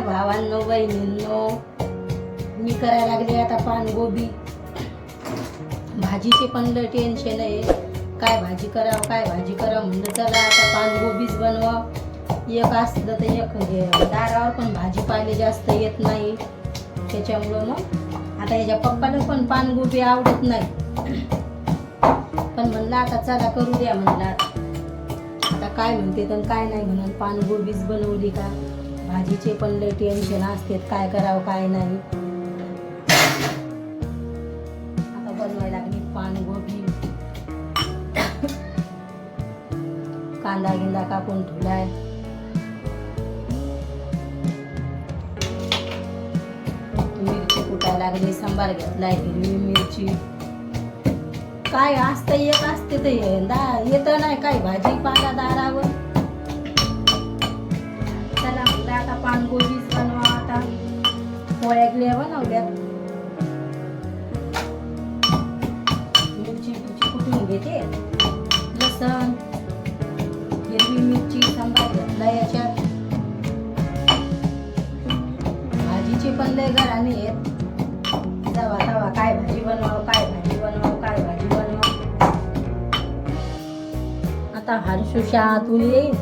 भावांनो बहिणींनो मी करायला लागले आता पानगोबी. भाजीचे पण लय टेन्शन आहे. काय भाजी करावं काय भाजी करावं म्हणलं चला आता पानगोबीच बनवा एक असलं तर एक दारावर पण भाजीपाले जास्त येत नाही. त्याच्यामुळं मग आता याच्या पप्पाला पण पानगोबी आवडत नाही. पण म्हणलं आता चला करू द्या म्हणलं आता. आता काय म्हणते तर काय नाही म्हणून पानगोबीच बनवली का? भाजीचे पण लय टेन्शन असते काय करावं काय नाही. आता बनवायला लागली पानगोबी कांदा गिंदा कापून ठेवलाय. मिरची कुटायला लागली सांबार घेतलाय हिरवी मिरची. काय असतं एक असते ते. दा येतं नाही काय भाजी पाला दारावर म्हणलं बनवा आता. पोळ्या गिळ्या बनवल्यात मिरची मिरची कुठून घेते? लसण हिरवी मिरची सांबार घेतला याच्यात भाजीचे पण लय घराने आहेत. तवा तवा काय भाजी बनवावं काय भाजी बनवावं काय भाजी बनवावं. आता हर्षू शाळातून येईल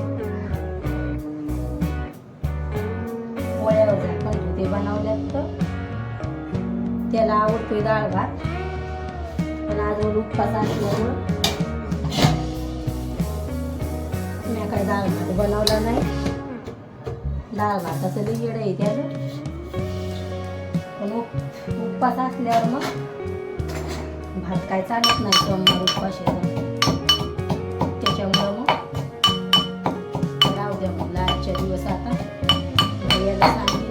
बनवल्यात तर त्याला आवडतोय डाळ भात. पण आज उपवास असल्यामुळं मी काय डाळ भात बनवला नाही. डाळ भाताचं लई आहे त्याचं. पण उप उपवास असल्यावर मग भात काय चालत नाही सोमवार उपवास येतो त्याच्यामुळं मग राहू द्या मग आजच्या दिवस आता. भैयाला सांग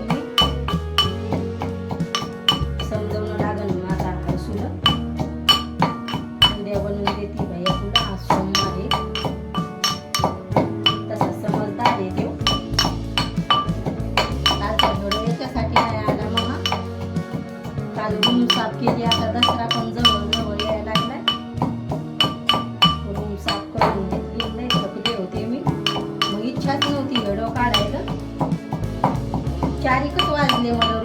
चारिकच वाजले मला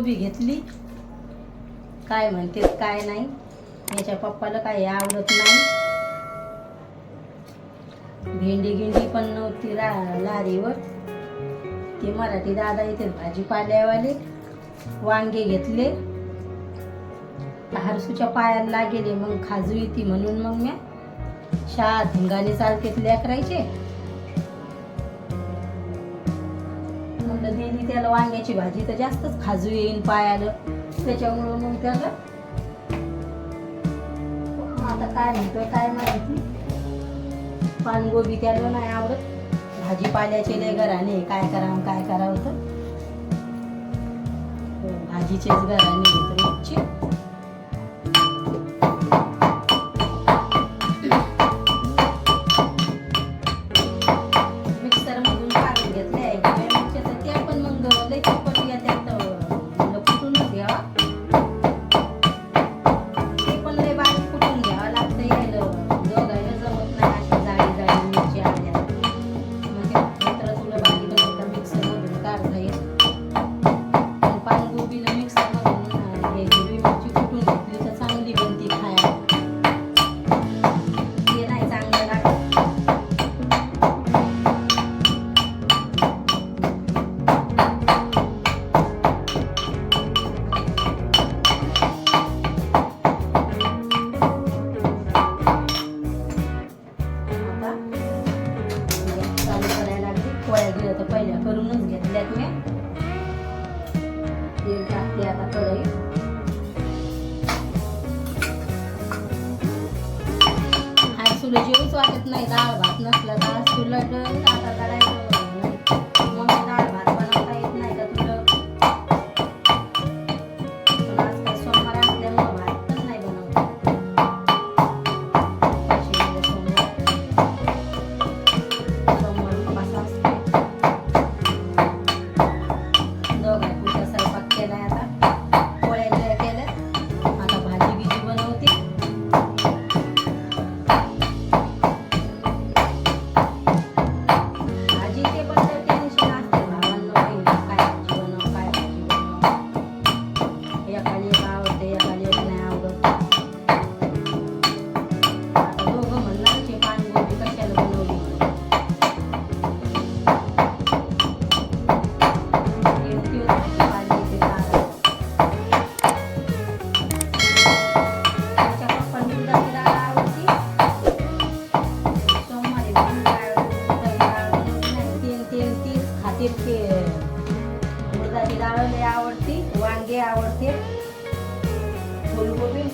कोबी घेतली. काय म्हणते काय नाही. याच्या पप्पाला काही आवडत नाही. भेंडी गिंडी पण नव्हती ला लारीवर. ते मराठी दादा येते भाजीपाल्यावाले वांगे घेतले. हरसूच्या पायाला लागेले मग खाजू येते म्हणून मग म्या शाळा धिंगाने चालतेत लेकरायचे. म्हणलं दिली त्याला वांग्याची भाजी तर जास्तच खाजू येईन पायाला. त्याच्यामुळं मग त्याला आता काय म्हणतोय काय माहिती? पानगोबी त्याला नाही आवडत. भाजीपाल्याचे लय घराने काय करावं काय करावं तर? भाजीचेच घराने घेत तुला जेवूच वाटत नाही डाळ भात नसला तर तुला ड- आता करायचं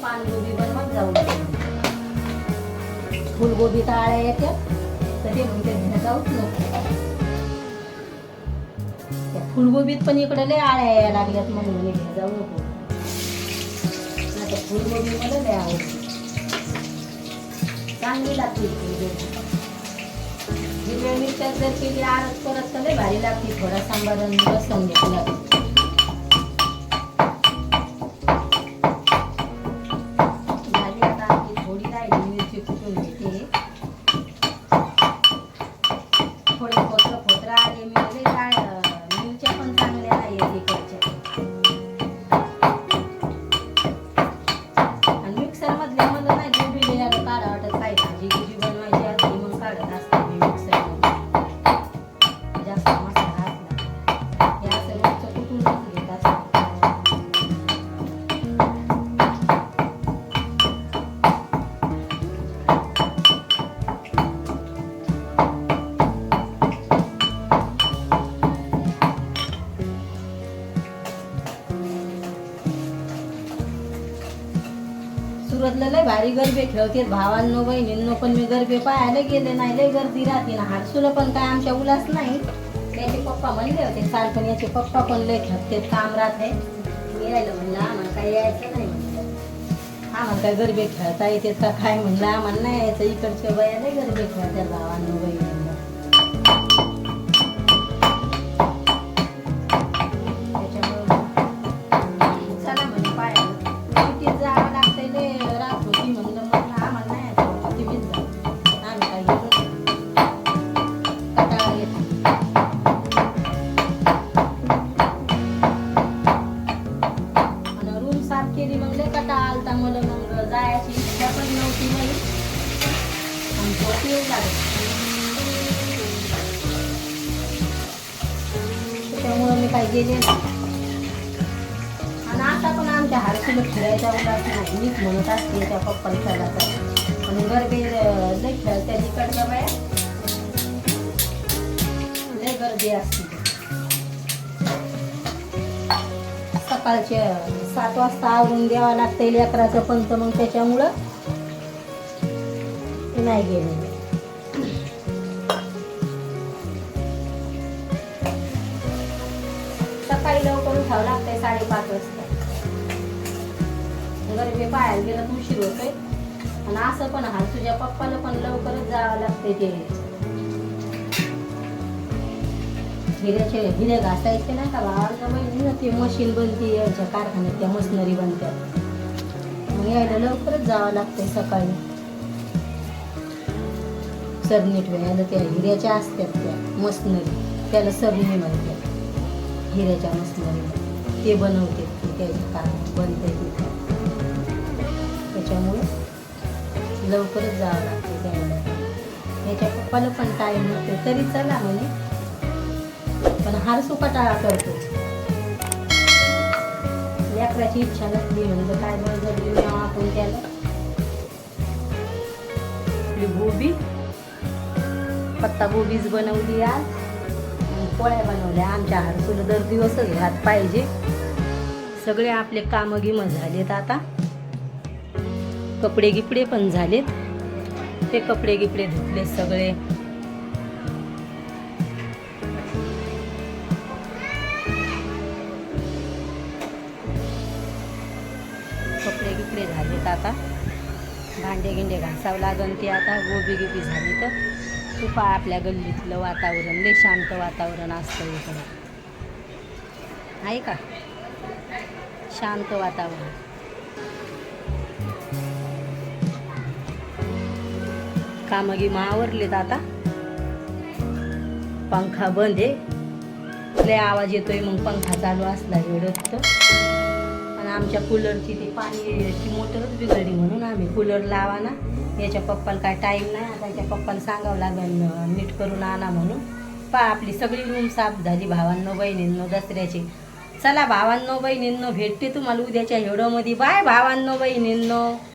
पानगोबी बनवत जाऊ फुलगोबी तर आळ्या येत्या तर ते म्हणते घेणं जाऊच नको. फुलगोबीत पण इकडे लय आळ्या यायला लागल्यात म्हणून म्हणे जाऊ नको. नाही तर फुलगोबी मला लय आवडते. चांगली लागते फुलगोबी. हिरव्या मिरच्यात जर केली आरत परत तर लय भारी लागते. थोडा सांबार आणि लसण घेतला सुरतला लय भारी गरबे खेळते भावांनो बहिणींनो पण मी गरबे पाहायला गेले नाही. लय गर्दी राहते ना. हाडसूला पण काय आमच्या उलास नाही. त्याचे पप्पा म्हणले होते काल पण याचे पप्पा पण लय खेळते काम राहते. मी राहिलं म्हणलं आम्हाला काय यायचं नाही. म्हणलं आम्हाला काय गरबे खेळता येते का काय? म्हणलं आम्हाला नाही यायचं. इकडच्या बया गरबे खेळतात भावांनो बहिणी. केली मग लय कटा आलता मला मग जायची इच्छा पण नव्हती मग आणि झोप त्याच्यामुळं मी काय गेले आणि आता पण आमच्या हारशीला फिरायचा उलास मीच म्हणत असते त्या पप्पाने चला तर आणि गरबे अं, लय खेळत्या तिकडच्या बाया. लय गर्दी असते. सकाळचे सात वाजता आवरून द्यावं लागते लेकराचं पण तर मग त्याच्यामुळं नाही गेले. सकाळी लवकर उठावं लागतंय साडेपाच वाजता. गरबे पायाला गेलं तर उशीर होतोय. आणि असं पण हा तुझ्या पप्पाला पण लवकरच जावं लागतंय ते. हिऱ्याचे हिरे घासायचे नाही का? भावाला माहिती ना ते मशीन बनते याच्या कारखान्यात त्या मशिनरी बनत्यात मग यायला लवकरच जावं लागतंय सकाळी. सरनीट व्हायला त्या हिऱ्याच्या असतात त्या मशिनरी त्याला सरणी म्हणतात हिऱ्याच्या मशिनरी ते बनवते ते त्याचे काम बनते तिथे त्याच्यामुळे लवकरच जावं लागते त्याला. याच्या पप्पाला पण टाईम नसते तरी चला म्हणजे पण हार सुकाटाळा करतो. लेकराची इच्छा नसली म्हणजे काय बळजबरी नाव आपण त्याला? आपली गोबी. पत्ता गोबीच बनवली आज. पोळ्या बनवल्या. आमच्या हारसूला दर दिवसच भात पाहिजे. सगळे आपले कामं गिमं झालेत आता. कपडे गिपडे पण झालेत. ते कपडे गिपडे धुतले सगळे. भांडे गिंडे घासावं लागन ते आता. गोबी गिबी झाली तर खूप आपल्या गल्लीतलं वातावरण लय शांत वातावरण असतं इकडं. आहे का? शांत वातावरण. कामं गिमं आवरलेत आता. पंखा बंद आहे. लय आवाज येतोय मग पंखा चालू असला एवढं आमच्या कूलरची ती पाण्याची मोटरच बिघडली म्हणून आम्ही कूलर लावा ना याच्या पप्पाला काय टाईम नाही. आता याच्या पप्पाला सांगावं लागेल नीट करून आणा म्हणून. पा आपली सगळी रूम साफ झाली. भावांनो बहिणींनो दसऱ्याची. चला भावांनो बहिणींनो भेटते तुम्हाला उद्याच्या हेडोमध्ये बाय भावांनो बहिणींनो.